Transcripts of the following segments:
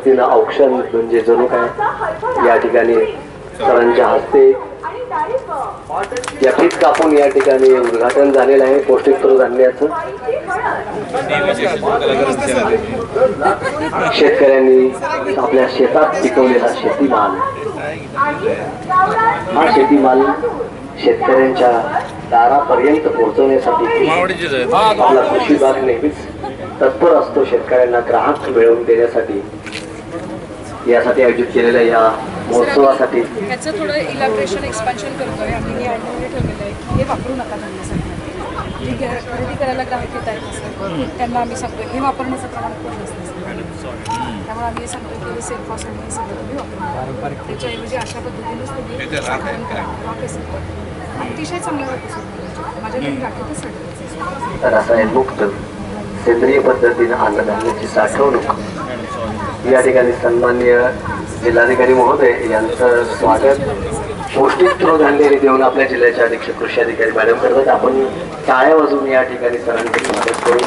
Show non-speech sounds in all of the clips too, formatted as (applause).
पद्धतीनं औक्षण म्हणजे जणू काय या ठिकाणी सरांच्या हस्ते या पीठ कापून या ठिकाणी उद्घाटन झालेलं आहे पौष्टिक धान्याचं. शेतकऱ्यांनी आपल्या शेतात पिकवलेला शेतीमाल. हा शेतीमाल शेतकऱ्यांच्या दारापर्यंत पोहोचवण्यासाठी आपला कृषी विभाग नेहमीच तत्पर असतो शेतकऱ्यांना ग्राहक मिळवून देण्यासाठी. यासाठी आयोजित केलेल्या या महोत्सवासाठी. ह्याचं थोडं इलॅबरेशन एक्सपान्शन करतोय. आम्ही हे ॲडमध्ये ठेवलेलं आहे की हे वापरू नका धान्यासाठी जी खरेदी करायला ग्राहक येत आहेत त्यांना आम्ही सांगतो हे वापरण्याचं प्रमाण खूप जास्त त्यामुळे आम्ही हे सांगतो की हे सेल्फ आणि हे सगळं तुम्ही वापरू त्याच्याऐवजी अशा पद्धतीनेच तुम्ही. अतिशय चांगलं वापस माझ्याकडे राखेतच साठवायचं रसायनमुक्त सेंद्रिय पद्धतीनं अन्नधान्याची साठवणूक या ठिकाणी सन्मान्य जिल्हाधिकारी महोदय यांचं स्वागत. पौष्टिक तृणधान्य देऊन आपल्या जिल्ह्याचे अधीक्षक कृषी अधिकारी मॅडम करतात. आपण टाळ्या वाजवून या ठिकाणी सरांचे स्वागत करू.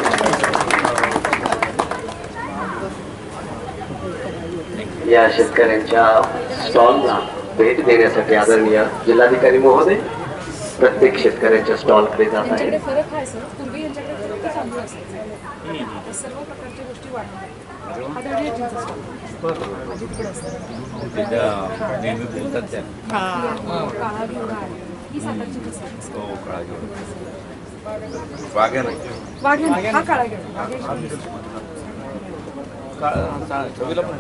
या शेतकऱ्यांच्या स्टॉलला भेट देण्यासाठी आदरणीय जिल्हाधिकारी महोदय प्रत्येक शेतकऱ्यांच्या स्टॉलकडे जात आहे ही हो. हा चवीला पण.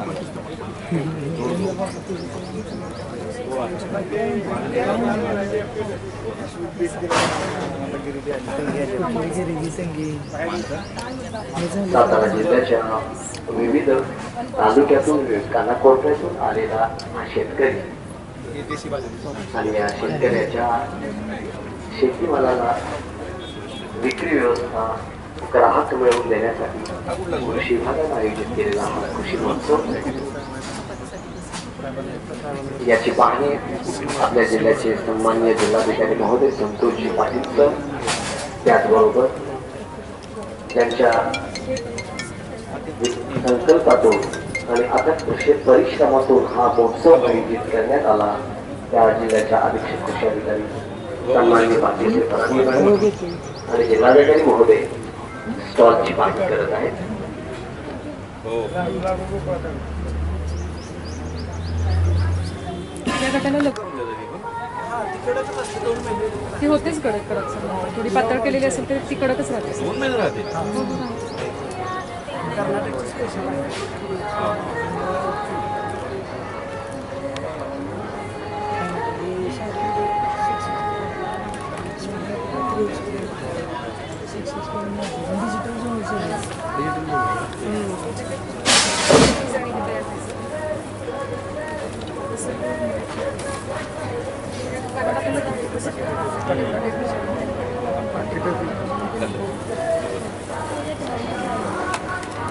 सातारा जिल्ह्याच्या विविध तालुक्यातून कानाकोपऱ्यातून आलेला हा शेतकरी आणि या शेतकऱ्याच्या शेतीमालाला विक्री व्यवस्था ग्राहक मिळवून देण्यासाठी कृषी विभागाने आयोजित केलेला हा कृषी महोत्सव याची पाहणी आपल्या जिल्ह्याचे सन्मान्य जिल्हाधिकारी महोदय संतोषजी पाटील सर त्याचबरोबर त्यांच्या संकल्पातून आणि आता परिश्रमातून हा महोत्सव आयोजित करण्यात आला. त्या जिल्ह्याच्या अधीक्षक कृषी अधिकारी सन्मान्य पाटील आणि जिल्हाधिकारी महोदय स्टॉलची पाहणी करत आहेत. हो. गटाला लग ती होतेच कडक कडक सर थोडी पातळ केलेली असेल तर ती कडकच राहते. दोन महिने राहते.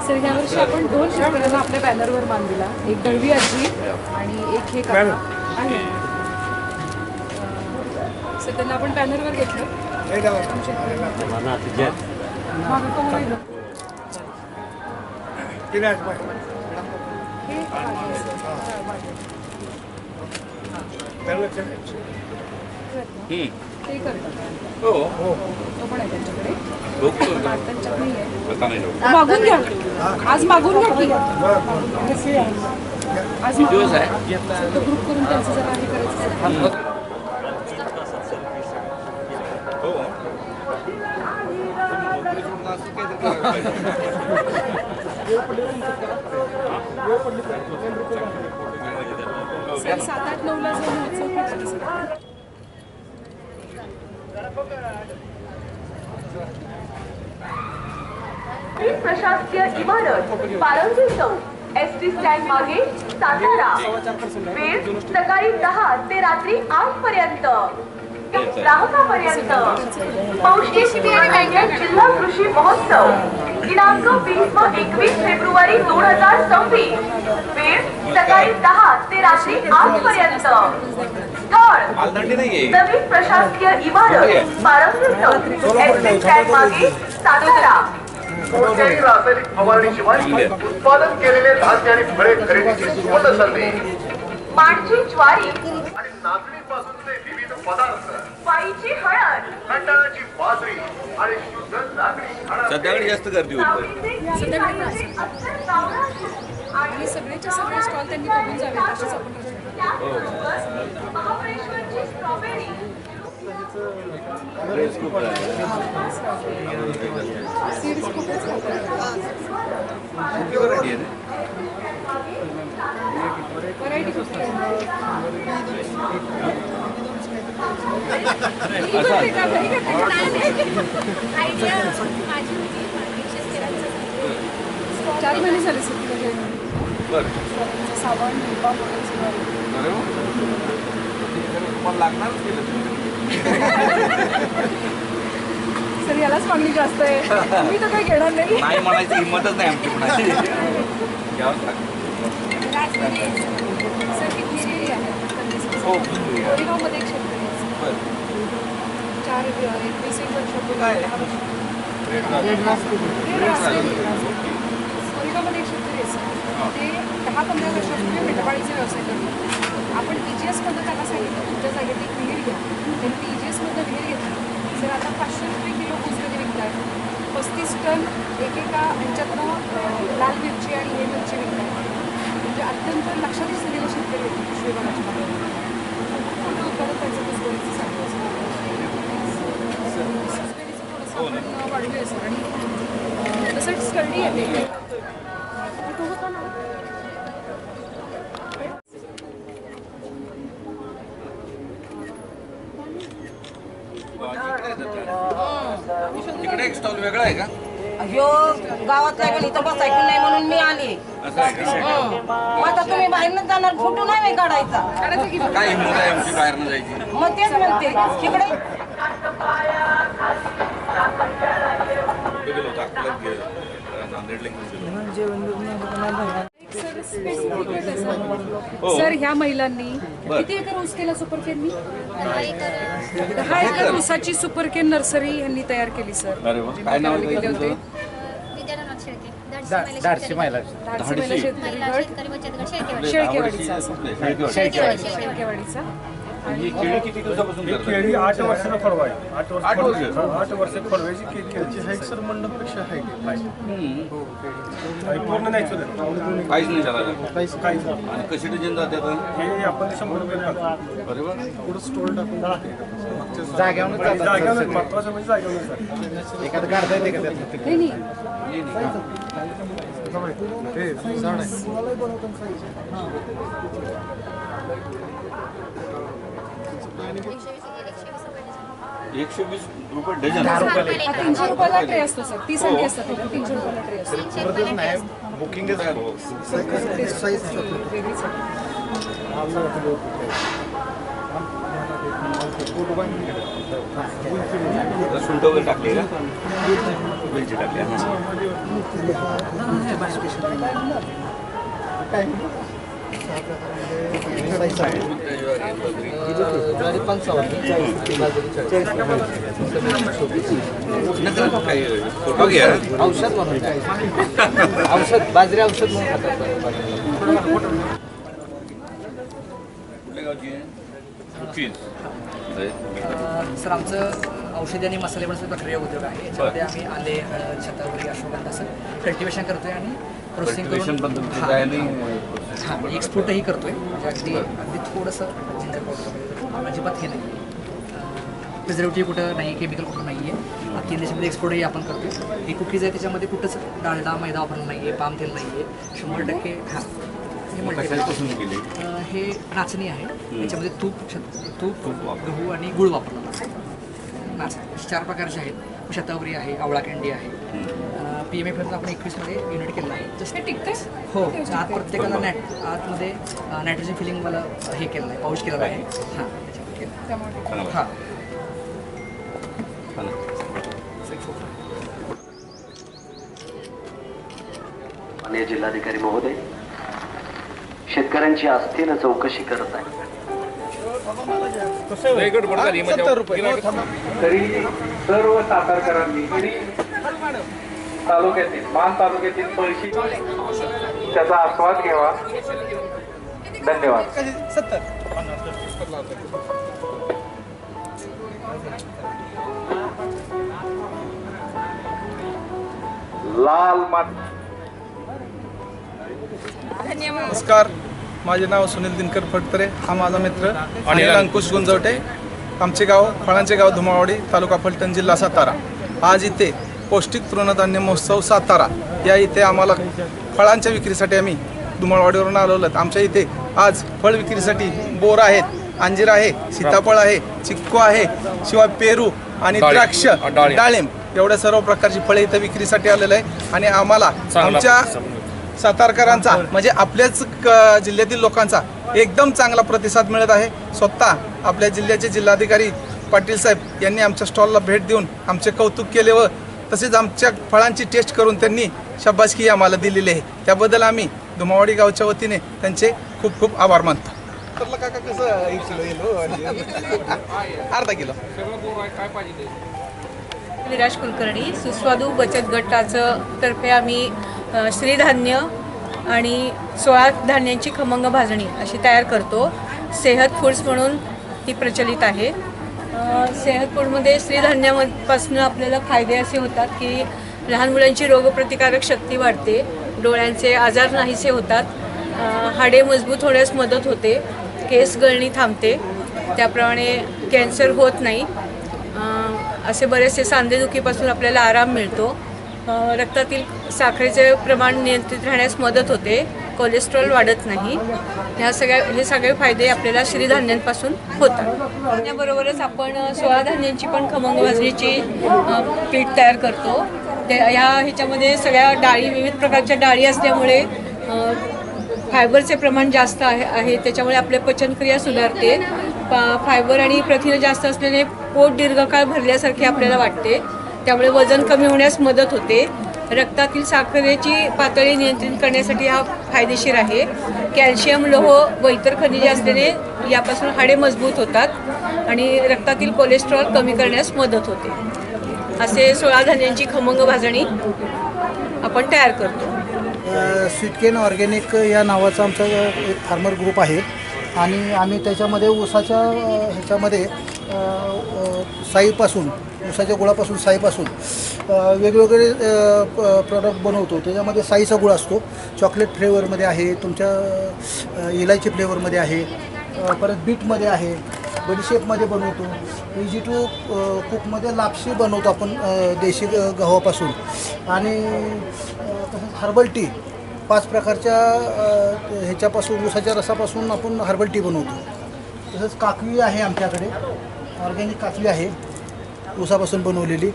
सर ह्या वर्षी आपण दोन शेतकऱ्यांना आपल्या बॅनरवर मान दिला. एक दळवी आजी आणि एक हे काका आहे. सर त्यांना आपण बॅनरवर घेतलं. मागं कोण राहिलं? हे ते करतात. हो. तो पण आहे त्यांच्याकडे. बघतो. त्यांच्यात नाही आहे. आता नाही जाऊ मागून घ्या. आज मागून घ्या की. आज मागून दिवस. आहे. तो ग्रुप करून त्यांचं जरा हे करायचं असेल. हो. सर सात आठ नऊला जो महोत्सव केला सर प्रशासकीय इमारत पारंबी चौक एस टी स्टँड मागे सातारा. वेळ सकाळी दहा ते रात्री आठ पर्यंत. ग्राहकापर्यंत. पौष्टिक जिल्हा कृषी महोत्सव. दिनांक वीस व एकवीस फेब्रुवारी दोन हजार सव्वीस. वेळ सकाळी दहा ते रात्री आठ पर्यंत. स्थळ. नवीन प्रशासकीय इमारत पारंबी चौक एस टी स्टँड मागे सातारा. कोणत्याही रासायनिक फवारणीशिवाय उत्पादन केलेले धान्य आणि फळे खरेदीची सुवर्ण संधी माणची ज्वारी आणि विविध पदार्थ वाईची हळद खंडाळाची बाजरी आणि शुद्ध लाकडी हळद सध्याकडे जास्त गर्दी होती आणि सगळे स्टॉल त्यांनी बघून जावे अशीच आपण. सीड्स खूपच? व्हरायटी खूप चार महिने झाले सर साबण यालाच मागणी जास्त आहे. मी तर काही घेणार नाही. नाही म्हणायची हिंमतच नाही आमची म्हणायची. हो चार वर्ष रेड राहतो. कोरेगावमध्ये एक शेतकरी ते दहा पंधरा वर्षापूर्वी मेंढपाळीचे व्यवसाय करतात आपण ई जी एसमधनं त्यांना सांगितलं. तुमच्या जागेत एक विहीर घ्या. त्यांनी ती ई जी एसमधनं विहीर घेतली. सर आता पाचशे रुपये किलो ऊसमध्ये विकतात पस्तीस टन एकेका ह्याच्यातनं लाल मिरची आणि हे मिरची विकतात म्हणजे अत्यंत लक्षात दिसलेले शेतकरी आहेत तसंच स्टडी येते इकडे एक स्टॉल वेगळा आहे का? ह्यो गावातल्या गेली तर बसायचं नाही म्हणून मी आली. असं आहे का. मग आता तुम्ही बाहेरनं जाणार फोटो नाही काढायचा काढायचं. की काय हिंमत आहे आमची बाहेर न जायची? मग तेच म्हणते. तिकडे गेलो होतो अकोल्यात गेलो. नांदेडला घेऊन गेलो. सर specific आहे सर. हो. सर ह्या महिलांनी. किती एकर ऊस केला सुपरकेननी दहा एकर. दहा एकर ऊसाची सुपरकेन नर्सरी यांनी तयार केली सर. अरे वा. काय नाव आहे गेले ताई होते. तुमचं? धाडशी महिला शेतकरी धाडसी महिला शेतकरी महिला गट शेतकरी बचत गट शेळकेवाडी शेळकेवाडीचा असं. शेळकेवाडी. शेळकेवाडी शेळकेवाडी शेळकेवाडीचा ही केळी किती दिवसापासून ही करताय? केळी आठ वर्षाला फळवा आहे आठ वर्ष आठ वर्ष? हा, आठ वर्ष फळव्याची केळी केळीची आहे सर मंडपपेक्षा की आहे. हो, केळी. आणि पूर्ण काहीच नाही झाला काहीच काहीच नाही. आणि कशी डझन जाते आता हे आपण ते शंभर रुपये टाकतो अरे वा पुढं स्टोर टाकून जागेवर महत्वाचं म्हणजे एखादं काढता येते का त्यात नाही नाही. हे झाड आहे. एकशे वीस रुपये डझन. हा, तीनशे रुपयाला ट्रे असतो सर. तीस अंडी असतात तीनशे रुपयाला ट्रे असतो असतं. बुकिंगच वेगळीच सुंठ वगैरे टाकली का? वेलची टाकली हा. काही फोटो घ्या औषध म्हणून औषध बाजरी औषध म्हणून खातात कुठल्या गावची आहे. सर आमचं औषधी आणि मसाले बनवण्याची प्रक्रिया उद्योग आहे. याच्यामध्ये आम्ही आले हळद शतावरी अश्वगंधा असं कल्टिवेशन करतोय आणि प्रोसेसिंग करून पण हां. एक्सपोर्टही करतोय. म्हणजे अगदी अगदी थोडंसं जिंजर पावडर अजिबात हे नाही. प्रिझर्वेटिव्ह कुठं नाही केमिकल कुठं नाही आहे तीन देशामध्ये एक्सपोर्टही आपण करतो ही कुकीज आहे त्याच्यामध्ये कुठंच डालडा मैदा वापरला नाही आहे पाम तेल नाही आहे शंभर टक्के हां. हे अ, हे नाचणी आहे. याच्यामध्ये तूप शत- तूप. गहू आणि गुळ वापरला. जातो नाचणी चार प्रकारचे आहेत. शतावरी आहे आवळा कँडी आहे. पी एम एफ आपण एकवीसमध्ये युनिट केलं आहे. जस्ट हे टिकते हो आत प्रत्येकाला नॅट आतमध्ये नायट्रोजन फिलिंग मला हे केलं आहे पाऊच केलेला आहे. हां त्याच्यामध्ये हां. माननीय जिल्हाधिकारी महोदय शेतकऱ्यांची आस्थेनं चौकशी करत आहे. तरी सर्व सातारकरांनी तरी तालुक्यातील मान तालुक्यातील पळशी त्याचा आस्वाद घ्यावा. धन्यवाद. लाल मात. नमस्कार. माझे नाव सुनील दिनकर फडतरे. हा माझा मित्र. अनिल अंकुश गुंजवटे. आमचे गाव फळांचे गाव धुमावडी तालुका फलटण जिल्हा सातारा. आज इथे पौष्टिक तृणधान्य महोत्सव सातारा. या इथे आम्हाला फळांच्या विक्रीसाठी आम्ही धुमाळवाडीवरून आलो आहोत. आमच्या इथे आज फळ विक्रीसाठी बोर आहेत अंजीर आहे सीताफळ आहे चिक्कू आहे शिवाय पेरू आणि द्राक्ष डाळिंब. एवढ्या सर्व प्रकारची फळे इथं विक्रीसाठी आलेलं आहे. आणि आम्हाला आमच्या सातारकरांचा म्हणजे आपल्याच जिल्ह्यातील लोकांचा एकदम चांगला प्रतिसाद मिळत आहे. स्वतः आपल्या जिल्ह्याचे जिल्हाधिकारी पाटील साहेब यांनी आमच्या स्टॉलला भेट देऊन आमचे कौतुक केले व तसेच आमच्या फळांची टेस्ट करून त्यांनी शाबासकी आम्हाला दिलेली आहे. त्याबद्दल आम्ही धुमावाडी गावच्या वतीने त्यांचे खूप खूप आभार मानतो. काका कसं? एक किलो (laughs) अर्धा किलो. विराज कुलकर्णी सुस्वादू बचत गटाचं तर्फे आम्ही श्रीधान्य आणि सोळा धान्यांची खमंग भाजणी अशी तयार करतो. सेहत फूड्स म्हणून ती प्रचलित आहे. सेहत फूडमध्ये श्रीधान्यापासून आपल्याला फायदे असे होतात की लहान मुलांची रोगप्रतिकारक शक्ती वाढते डोळ्यांचे आजार नाहीसे होतात हाडे मजबूत होण्यास मदत होते केस गळणी थांबते त्याप्रमाणे कॅन्सर होत नाही. असे बरेचसे सांधेदुखीपासून आपल्याला आराम मिळतो. रक्तातील साखरेचे प्रमाण नियंत्रित राहण्यास मदत होते. कोलेस्ट्रॉल वाढत नाही. ह्या सगळ्या हे सगळे फायदे आपल्याला श्रीधान्यांपासून होतात. त्याबरोबरच आपण सोळा धान्यांची पण खमंग बाजरीची पीठ तयार करतो. ते ह्या ह्याच्यामध्ये सगळ्या डाळी विविध प्रकारच्या डाळी असल्यामुळे फायबरचे प्रमाण जास्त आहे आहे. त्याच्यामुळे आपल्या पचनक्रिया सुधारते. फायबर आणि प्रथिनं जास्त असल्याने पोट दीर्घकाळ भरल्यासारखे आपल्याला वाटते. त्यामुळे वजन कमी होण्यास मदत होते. रक्तातील साखरेची पातळी नियंत्रित करण्यासाठी हा फायदेशीर आहे. कॅल्शियम लोह व इतर खनिजे असल्याने यापासून हाडे मजबूत होतात आणि रक्तातील कोलेस्ट्रॉल कमी करण्यास मदत होते. असे सोळा धान्यांची खमंग भाजणी आपण तयार करतो. स्वीटकेन ऑर्गॅनिक या नावाचा आमचा एक फार्मर ग्रुप आहे. आणि आम्ही त्याच्यामध्ये ऊसाच्या ह्याच्यामध्ये साईपासून ऊसाच्या गुळापासून साईपासून वेगवेगळे प्रॉडक्ट बनवतो. त्याच्यामध्ये साईचा गुळ असतो. चॉकलेट फ्लेवरमध्ये आहे तुमच्या इलायची फ्लेवरमध्ये आहे परत बीटमध्ये आहे बडीशेपमध्ये बनवतो. इजी टू कुकमध्ये लापशी बनवतो आपण देशी गव्हापासून. आणि तसंच हर्बल टी पाच प्रकारच्या ह्याच्यापासून ऊसाच्या रसापासून आपण हर्बल टी बनवतो. तसंच काकवी आहे आमच्याकडे. ऑर्गॅनिक काकवी आहे. ऊसापासून बनवलेली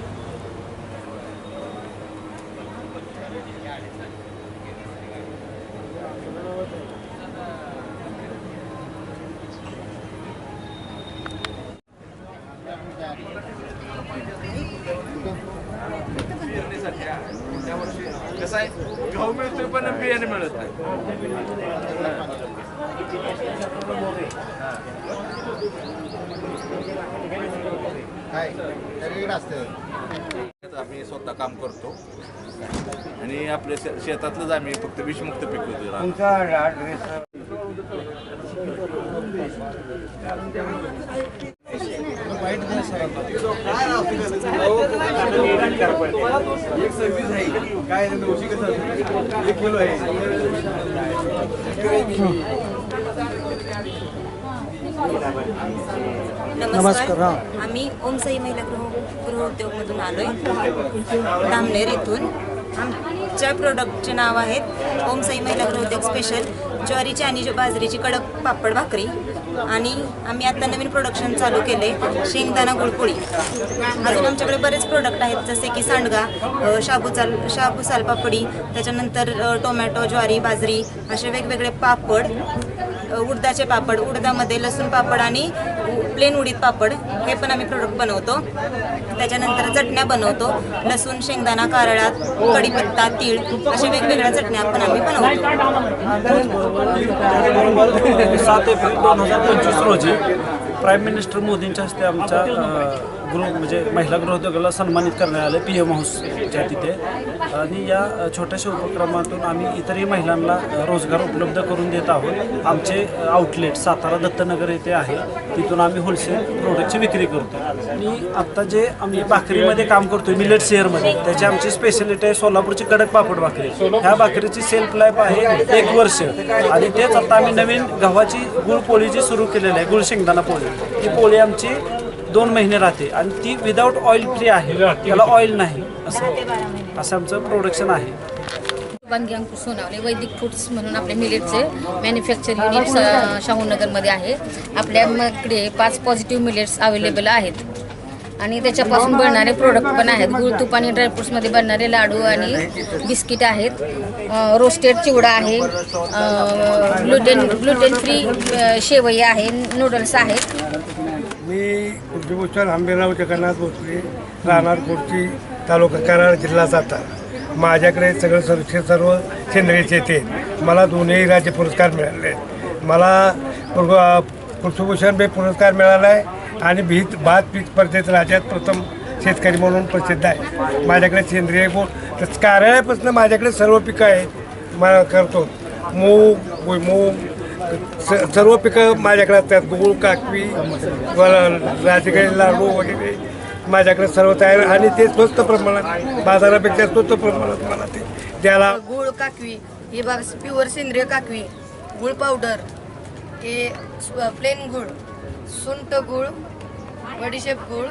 कसं आहे गहू मिळतोय पण बियाणे मिळत नाही आम्ही स्वतः काम करतो आणि आपल्या शेतातलंच आम्ही फक्त विषमुक्त पिकवतो रानात. नमस्कार हां. आम्ही ओमसाई महिला गृह गृहोद्योगमधून आलो आहे धामनेर इथून. आमच्या प्रोडक्टचे नाव आहेत. ओम साई महिला गृहोद्योग स्पेशल ज्वारीची आणि बाजरीची कडक पापड भाकरी. आणि आम्ही आता नवीन प्रोडक्शन चालू केले शेंगदाणा गुळपोळी. अजून आमच्याकडे बरेच प्रोडक्ट आहेत जसे की सांडगा शाबू चाल शाबू सालपापडी त्याच्यानंतर टोमॅटो ज्वारी बाजरी असे वेगवेगळे पापड उडदाचे पापड उडदामध्ये लसूण पापड आणि प्लेन उडीद पापड हे पण आम्ही प्रोडक्ट बनवतो. त्याच्यानंतर चटण्या बनवतो. लसूण शेंगदाणा कारळा कढीपत्ता तीळ अशा वेगवेगळ्या चटण्या पण आम्ही बनवतो. सात एप्रिल दोन हजार पंचवीस रोजी प्राईम मिनिस्टर मोदींच्या हस्ते आमच्या गृह म्हणजे महिला गृहोद्योगाला सन्मानित करण्यात आलं पी एम हाऊसच्या तिथे. आणि या छोट्याशा उपक्रमातून आम्ही इतरही महिलांना रोजगार उपलब्ध करून देत आहोत. आमचे आउटलेट सातारा दत्तनगर येथे आहे. तिथून आम्ही होलसेल प्रोडक्टची विक्री करतो आणि आत्ता जे आम्ही भाकरीमध्ये काम करतो मिलेट शेअरमध्ये त्याची आमची स्पेशालिटी आहे सोलापूरची कडक पापड भाकरी. ह्या भाकरीची सेल्फ लाईफ आहे एक वर्ष. आणि तेच आता आम्ही नवीन गव्हाची गुळ पोळी जी सुरू केलेली आहे गुळ शेंगदाणा पोळी ती पोळी आमची दोन महिने राहते आणि ती विदाऊट ऑइल फ्री आहे. त्याला ऑइल नाही असं. असं आमचं प्रोडक्शन आहे. अंकुश सोनावले वैदिक फूड्स म्हणून आपले मिलेटचे मॅन्युफॅक्चर युनिट स- शाहूनगरमध्ये आहे. आपल्याकडे पाच पॉझिटिव्ह मिलेट्स अवेलेबल आहेत. आणि त्याच्यापासून बनणारे प्रोडक्ट पण आहेत. गुळ तूप आणि ड्रायफ्रुट्समध्ये बनणारे लाडू आणि बिस्किट आहेत. रोस्टेड चिवडा आहे. ग्लुटेन ग्लुटेन फ्री शेवई आहे नूडल्स आहेत. मी कुलभूषण आंबेराव जगन्नाथ भोसले राहणार खुर्ची तालुका कराड जिल्हा सातारा. माझ्याकडे सगळं सर्व सर्व सेंद्रिय शेती मला दोन्ही राज्य पुरस्कार मिळाले मला पृथ्वीभूषण बे पुरस्कार मिळाला आहे आणि भीत भात पीक स्पर्धेत राज्यात प्रथम शेतकरी म्हणून प्रसिद्ध आहे. माझ्याकडे सेंद्रिय गुण तर कार्यालयापासून माझ्याकडे सर्व पिकं आहेत मला करतो. मूग भुईमूग स सर्व पिकं माझ्याकडे असतात. गूळ काकवी राजगिरी लाडू वगैरे माझ्याकडे सर्व तयार आणि ते स्वस्त प्रमाणात बाजारापेक्षा स्वस्त प्रमाणात मला ते द्यायला गुळ काकवी ही बघ प्युअर सेंद्रिय काकवी गुळ पावडर हे प्लेन गुळ. सुंट गुळ बडीशेप गुळ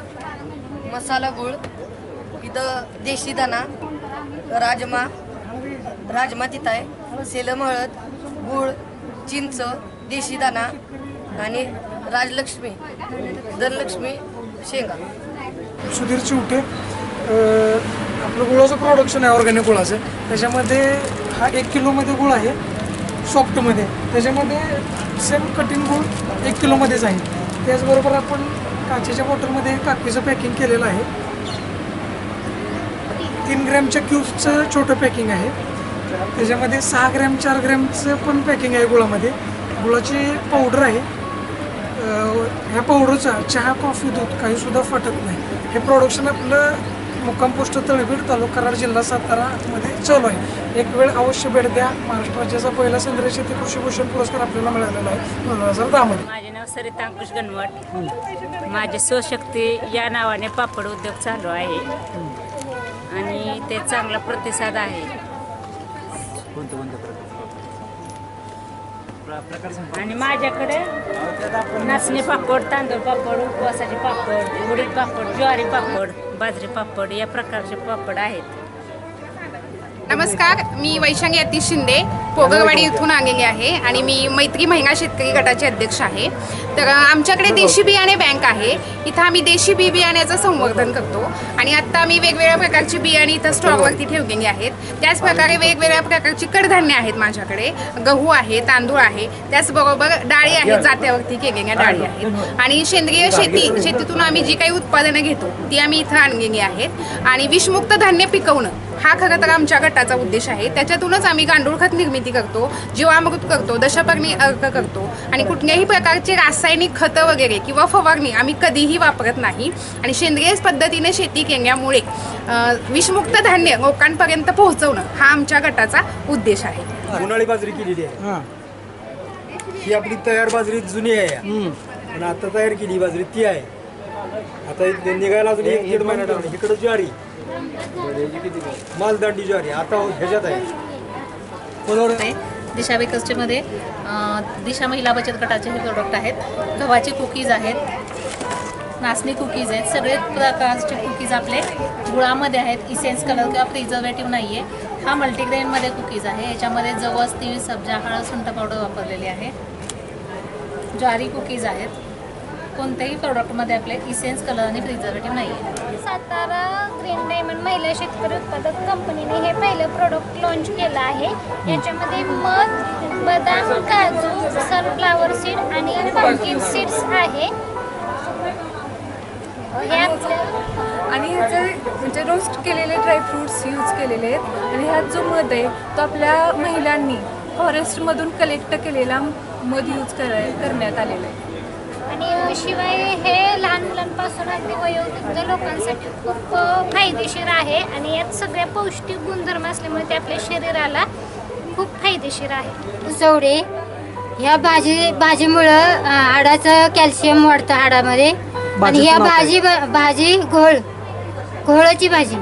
मसाला गुळ इथं देशी दाना राजमा राजमा तिथं आहे. सेलम हळद गुळ चिंच देशी दाना आणि राजलक्ष्मी धनलक्ष्मी शेंगा. सुधीर चिवटे आपलं गुळाचं प्रोडक्शन आहे ऑर्गॅनिक गुळाचं. त्याच्यामध्ये हा एक किलोमध्ये गुळ आहे सॉफ्टमध्ये त्याच्यामध्ये सेम कटिंग गुळ एक किलोमध्येच आहे. त्याचबरोबर आपण काचेच्या बॉटलमध्ये काकवीचं पॅकिंग केलेलं आहे. तीन ग्रॅमच्या क्यूबचं छोटं पॅकिंग आहे. त्याच्यामध्ये सहा ग्रॅम चार ग्रॅमचं पण पॅकिंग आहे गुळामध्ये. गुळाची पावडर आहे. ह्या पावडरचा चहा कॉफी दूध काहीसुद्धा फाटत नाही. हे प्रोडक्शन आपलं मुक्काम पोस्ट तळबीड तालुका जिल्हा सातारा मध्ये चालू आहे. एक वेळ अवश्य भेट द्या. महाराष्ट्र राज्याचा पहिला सेंद्रिय शेती कृषीभूषण पुरस्कार आपल्याला मिळालेला आहे. दोन हजार दहामध्ये माझे नाव सरिता अंकुश गणवट माझे स्वशक्ती या नावाने पापड उद्योग चालू आहे. आणि ते चांगला प्रतिसाद आहे. आणि माझ्याकडे नाचणी पापड तांदूळ पापड उपवासाचे पापड उडीद पापड ज्वारी पापड बाजरी पापड या प्रकारचे पापड आहेत. नमस्कार मी वैशांगी अतिश शिंदे पोगरवाडी इथून आलेली आहे आणि मी मैत्री महिला शेतकरी गटाचे अध्यक्ष आहे. तर आमच्याकडे देशी बियाणे बँक आहे. इथं आम्ही देशी बी बियाण्याचं संवर्धन करतो आणि आत्ता आम्ही वेगवेगळ्या प्रकारची बियाणे इथं स्टॉकवरती ठेवलेली आहेत. त्याच प्रकारे वेगवेगळ्या प्रकारची कडधान्य आहेत माझ्याकडे. गहू आहे तांदूळ आहे त्याचबरोबर डाळी आहेत जात्यावरती केलेल्या डाळी आहेत. आणि सेंद्रिय शेती शेतीतून आम्ही जी काही उत्पादनं घेतो ती आम्ही इथं आणलेली आहेत. आणि विषमुक्त धान्य पिकवणं हा खरं तर आमच्या गटाचा उद्देश आहे. त्याच्यातूनच आम्ही गांडूळ खत निर्मिती करतो जीवामृत करतो दशपर्णी अर्क करतो आणि कुठल्याही प्रकारचे रासायनिक खतं वगैरे किंवा फवारणी आम्ही कधीही वापरत नाही. आणि सेंद्रिय पद्धतीने शेती केल्यामुळे विषमुक्त धान्य लोकांपर्यंत पोहोचवणं हा आमच्या गटाचा उद्देश आहे. उन्हाळी बाजरी केलेली आहे. ही. आपली तयार बाजरी जुनी आहे. आणि आता तयार केली बाजरी ती आहे. आता निघायला अजून एक दीड महिना इकडं ज्वारी. मालदांडी ज्वारी आता ह्याच्यात आहे. दिशा बेकर्सच्यामध्ये दिशा महिला बचत गटाचे हे प्रोडक्ट आहेत. गव्हाचे कुकीज आहेत. नाचणी कुकीज आहेत. सगळे प्रकारचे कुकीज आपले गुळामध्ये आहेत. इसेन्स कलर किंवा प्रिझर्वेटिव्ह नाही आहे हा मल्टीग्रेनमध्ये कुकीज आहे. याच्यामध्ये जवस तीळ सब्जा हळद सुंठ पावडर वापरलेली आहे. ज्वारी कुकीज आहेत. कोणत्याही प्रोडक्टमध्ये आपले इसेन्स कलर आणि प्रिझर्वेटिव्ह नाही आहे सातारा ग्रीन डायमंड महिला शेतकरी उत्पादक कंपनीने हे पहिलं प्रोडक्ट लॉन्च केलं आहे. याच्यामध्ये मध बदाम काजू सनफ्लावर सीड आणि पंकिन सीड्स आहे. हे आणि ह्याचे म्हणजे रोस्ट केलेले ड्रायफ्रुट्स यूज केलेले आहेत आणि ह्यात जो मध आहे तो आपल्या महिलांनी फॉरेस्टमधून कलेक्ट केलेला मध यूज कराय करण्यात आलेला आहे. आणि त्याशिवाय हे लहान मुलांपासून अगदी वयोवृद्ध लोकांसाठी खूप फायदेशीर आहे. आणि यात सगळ्या पौष्टिक गुणधर्म असल्यामुळे ते आपल्या शरीराला खूप फायदेशीर आहे. चवडे ह्या भाजी भाजीमुळं हाडाचं कॅल्शियम वाढतं हाडामध्ये. आणि ह्या भाजी भाजी घोळ घोळाची भाजी.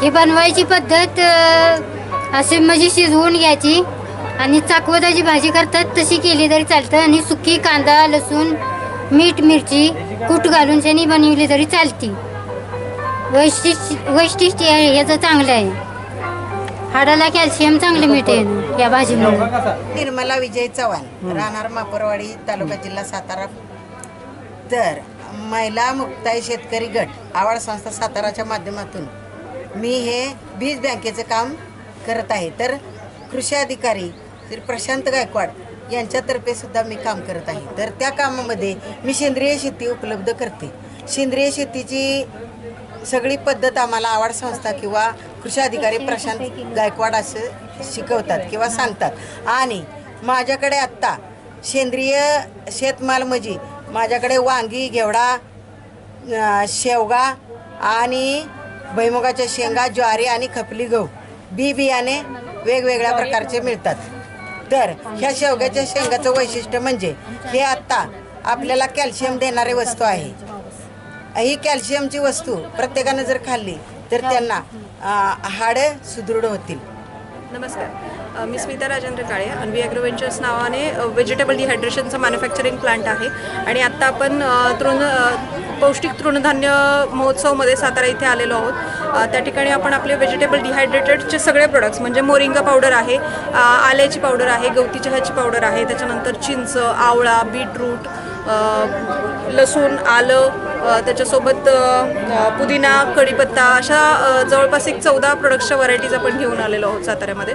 ही बनवायची पद्धत अ, अशी म्हणजे शिजवून घ्यायची. आणि चाकवताची भाजी करतात तशी केली तरी चालतं. आणि सुकी कांदा लसूण मीठ मिरची कूट घालून शनी बनवली तरी चालते. वैशिष्ट्य वैशिष्ट्य आहे ह्याचं चांगलं आहे. हाडाला कॅल्शियम चांगलं मिळते या भाजीमुळे. निर्मला विजय चव्हाण राहणार मापरवाडी तालुका जिल्हा सातारा. तर महिला मुक्ताई शेतकरी गट आवाड संस्था साताराच्या माध्यमातून. मी हे बीज बँकेचं काम करत आहे. तर कृषी अधिकारी श्री प्रशांत गायकवाड यांच्यातर्फे सुद्धा मी काम करत आहे. तर त्या कामामध्ये मी सेंद्रिय शेती उपलब्ध करते. सेंद्रिय शेतीची सगळी पद्धत आम्हाला आवाड संस्था किंवा कृषी अधिकारी प्रशांत गायकवाड असं शिकवतात किंवा सांगतात. आणि माझ्याकडे आत्ता सेंद्रिय शेतमाल म्हणजे माझ्याकडे वांगी घेवडा शेवगा आणि भैमुगाच्या शेंगा ज्वारी आणि खपली गहू. बी बियाणे वेगवेगळ्या प्रकारचे मिळतात. तर ह्या शेवग्याच्या शेंगाचं वैशिष्ट्य म्हणजे हे आत्ता आपल्याला कॅल्शियम देणारी वस्तू आहे. ही कॅल्शियमची वस्तू प्रत्येकानं जर खाल्ली तर त्यांना हाड हाडं सुदृढ होतील. नमस्कार. मी स्मिता राजेंद्र काळे अन्वी ॲग्रोवेंचर्स नावाने व्हेजिटेबल डिहायड्रेशनचं मॅन्युफॅक्चरिंग प्लांट आहे. आणि आत्ता आपण तृण पौष्टिक तृणधान्य महोत्सवमध्ये सातारा इथे आलेलो आहोत. त्या ठिकाणी आपण आपले व्हेजिटेबल डिहायड्रेटेडचे सगळे प्रोडक्ट्स म्हणजे मोरिंगा पावडर आहे आल्याची पावडर आहे गवती चहाची पावडर आहे त्याच्यानंतर चिंच आवळा बीटरूट लसूण आलं त्याच्यासोबत पुदिना कढीपत्ता अशा जवळपास एक चौदा प्रोडक्ट्सच्या व्हरायटीज आपण घेऊन आलेलो आहोत साताऱ्यामध्ये.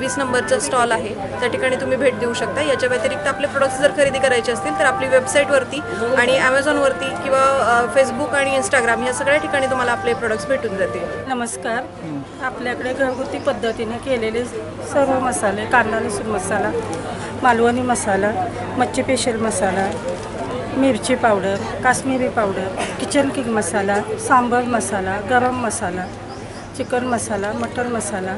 वीस नंबरचा स्टॉल आहे. त्या ठिकाणी तुम्ही भेट देऊ शकता. याच्या व्यतिरिक्त आपले प्रोडक्ट्स जर खरेदी करायचे असतील तर आपली वेबसाईटवरती आणि ॲमेझॉनवरती किंवा फेसबुक आणि इंस्टाग्राम या सगळ्या ठिकाणी तुम्हाला आपले प्रोडक्ट्स भेटून जातील. नमस्कार. आपल्याकडे घरगुती पद्धतीने केलेले सर्व मसाले कांदा लसूण मसाला मालवणी मसाला मच्छी स्पेशल मसाला मिरची powder Kashmiri powder Kitchen King masala sambar masala garam masala chicken मसाला मटन मसाला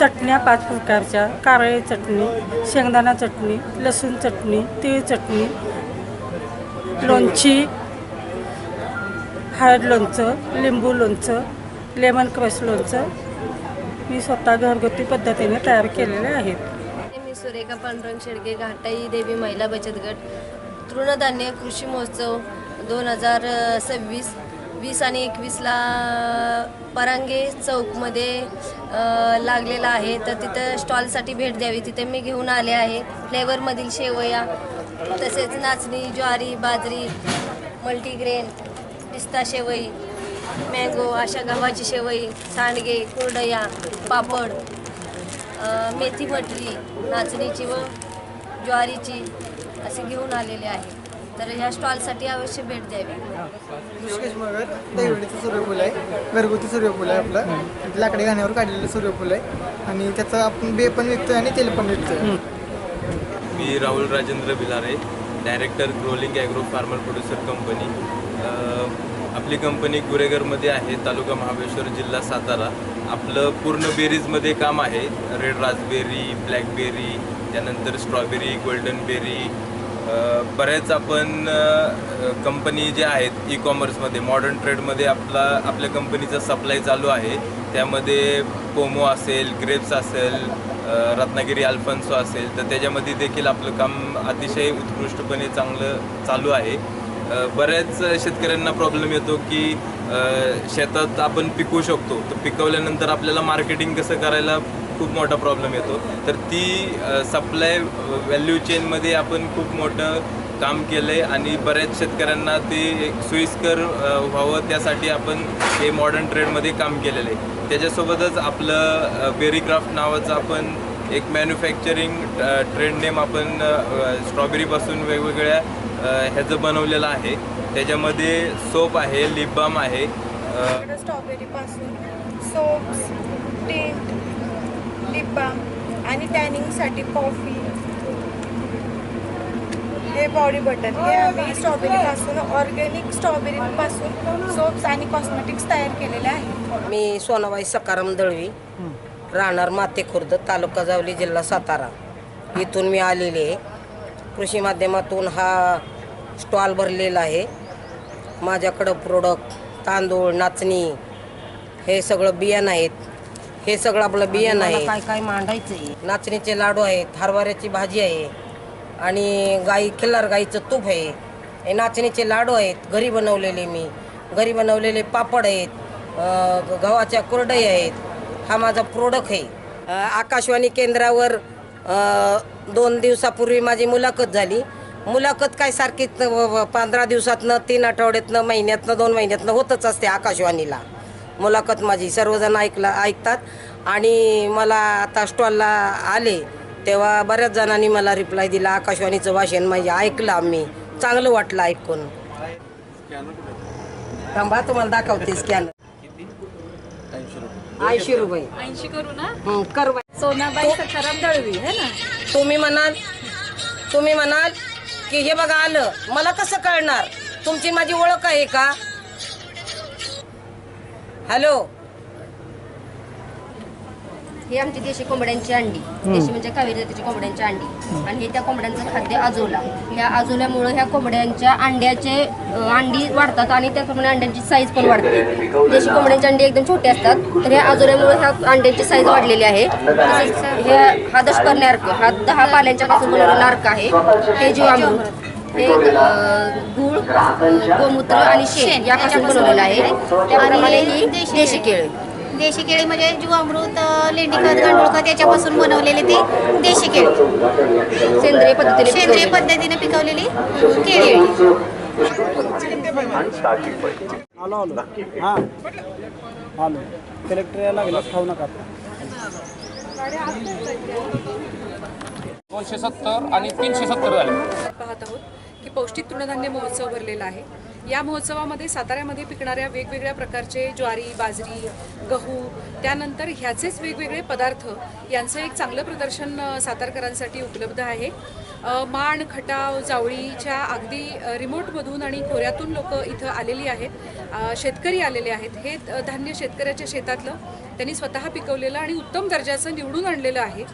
चटण्या पाच प्रकारच्या. कारळे चटणी शेंगदाणा चटणी लसूण चटणी तीळ चटणी लोणची हळद लोणचं लिंबू लोणचं लेमन क्रश लोणचं. मी स्वतः घरगुती पद्धतीने तयार केलेले आहेत. मी सुरेखा पांडुरंग शेडगे घाटाई देवी महिला बचत गट तृणधान्य कृषी महोत्सव दोन हजार सव्वीस वीस आणि एकवीसला परांगे चौकमध्ये लागलेला आहे. तर तिथं स्टॉलसाठी भेट द्यावी. तिथे मी घेऊन आले आहे. फ्लेवरमधील शेवया तसेच नाचणी ज्वारी बाजरी मल्टीग्रेन पिस्ता शेवई मँगो अशा गव्हाची शेवई सांडगे कुरडया पापड मेथी मटरी नाचणीची व ज्वारीची असे घेऊन आलेले आहे. तर ह्या स्टॉलसाठी अवश्य भेट द्यावी. ऋषिकेश मगर दैवडीचं सूर्यफूल आहे घरगुती सूर्यफूल आहे आपलं. लाकडी घाण्यावर काढलेलं सूर्यफूल आहे. आणि त्याचं आपण बे पण विकतोय आणि तेल पण विकतोय. मी Rahul Rajendra Bilare director growling agro farmer producer company आपली कंपनी गुरेगरमध्ये आहे तालुका महाबळेश्वर जिल्हा सातारा. आपलं पूर्ण बेरीजमध्ये काम आहे. रेड रासबेरी ब्लॅकबेरी त्यानंतर स्ट्रॉबेरी गोल्डन बेरी बऱ्याच आपण कंपनी जे आहेत ई कॉमर्समध्ये मॉडर्न ट्रेडमध्ये आपला आपल्या कंपनीचा सप्लाय चालू आहे. त्यामध्ये पोमो असेल ग्रेप्स असेल रत्नागिरी अल्फन्सो असेल तर त्याच्यामध्ये देखील आपलं काम अतिशय उत्कृष्टपणे चांगलं चालू आहे. बऱ्याच शेतकऱ्यांना प्रॉब्लेम येतो की शेतात आपण पिकवू शकतो. तर पिकवल्यानंतर आपल्याला मार्केटिंग कसं करायला खूप मोठा प्रॉब्लेम येतो. तर ती सप्लाय व्हॅल्यू चेनमध्ये आपण खूप मोठं काम केलं आहे आणि बऱ्याच शेतकऱ्यांना ते एक सोयीस्कर व्हावं त्यासाठी आपण हे मॉडर्न ट्रेडमध्ये काम केलेलं आहे त्याच्यासोबतच आपलं बेरीक्राफ्ट नावाचं आपण एक मॅन्युफॅक्चरिंग ट्रेड नेम आपण स्ट्रॉबेरीपासून वेगवेगळ्या ह्याचं बनवलेलं आहे. त्याच्यामध्ये सोप आहे लिप बाम आहे. स्ट्रॉबेरीपासून सोप्स टेंट लिप बाम आणि टॅनिंगसाठी कॉफी हे बॉडी बटर हे आम्ही स्ट्रॉबेरीपासून ऑर्गॅनिक स्ट्रॉबेरीपासून सोप्स आणि कॉस्मेटिक्स तयार केलेले आहेत. मी सोनाबाई सकाराम दळवी राहणार माते खुर्द तालुका जावली जिल्हा सातारा. इथून मी आलेले आहे. कृषी माध्यमातून हा स्टॉल भरलेला आहे. माझ्याकडं प्रोडक्ट तांदूळ नाचणी हे सगळं बियाणं आहेत. हे सगळं आपलं बियाणं आहे. काय काय मांडायचं नाचणीचे लाडू आहेत हरभऱ्याची भाजी आहे आणि गाई खिल्लार गाईचं तूप आहे. हे नाचणीचे लाडू आहेत घरी बनवलेले मी. घरी बनवलेले पापड आहेत अ, गव्हाच्या कुरडई आहेत. हा माझा प्रोडक्ट आहे. अ, आकाशवाणी केंद्रावर अ, दोन दिवसापूर्वी माझी मुलाखत झाली. मुलाखत काय सारखी पंधरा दिवसातनं तीन आठवड्यातनं महिन्यातनं दोन महिन्यातनं होतच असते आकाशवाणीला. मुलाखत माझी. सर्वजण ऐकला ऐकतात. आणि मला आता स्टॉलला आले तेव्हा बऱ्याच जणांनी मला रिप्लाय दिला आकाशवाणीचं भाषण म्हणजे ऐकलं आम्ही. चांगलं वाटलं ऐकून. थांबा तुम्हाला दाखवते स्कॅनर ऐंशी रुपये. ऐंशी करू ना? कर बाई. सोनाबाई सखाराम दळवी है ना? तुम्ही म्हणाल तुम्ही म्हणाल की हे बघा आलं. मला कसं कळणार. तुमची माझी ओळख आहे का? हॅलो. ही आमची देशी कोंबड्यांची अंडी. देशी म्हणजे कावेरी जातीची कोंबड्यांची अंडी. आणि हे त्या कोंबड्यांचं खाद्य आजोला. या आजोल्यामुळं ह्या कोंबड्यांच्या अंड्याचे अंडी वाढतात आणि त्याप्रमाणे अंड्यांची साईज पण वाढते. देशी कोंबड्यांची अंडी एकदम छोटे असतात. तर ह्या आजोल्यामुळे ह्या अंड्यांची साईज वाढलेली आहे. तसेच हे हा दशपर्णी अर्क. हा दहा पाल्यांच्या पासून बनवलेला अर्क आहे. हे जीवामृत. हे अं, गूळ गोमूत्र आणि शेण यापासून बनवलेलं आहे. त्याप्रमाणे ही देशी केळी. देशी केळी म्हणजे जीवामृत लेंडीखत गांडूळखत याच्यापासून बनवलेले ते देशी केळी. सेंद्रिय पद्धतीने सेंद्रिय पद्धतीने पिकवलेली केळी. आहे. आलो आलो हां. आलो. कलेक्टर यायला लागला. खाऊ नका. दोनशे सत्तर आणि तीनशे सत्तर झाले. पाहत आहोत. की पौष्टिक तृणधान्य महोत्सव भरलेला आहे. या महोत्सवामध्ये साताऱ्यामध्ये पिकणाऱ्या वेगवेगळ्या प्रकारचे ज्वारी बाजरी गहू त्यानंतर ह्याचेच वेगवेगळे पदार्थ यांचं एक चांगलं प्रदर्शन सातारकरांसाठी उपलब्ध आहे. माण खटाव जावळीच्या अगदी रिमोटमधून आणि खोऱ्यातून लोक इथं आलेली आहेत. शेतकरी आलेले आहेत. हे धान्य शेतकऱ्याच्या शेतातलं त्यांनी स्वतः पिकवलेलं आणि उत्तम दर्जाचं निवडून आणलेलं आहे.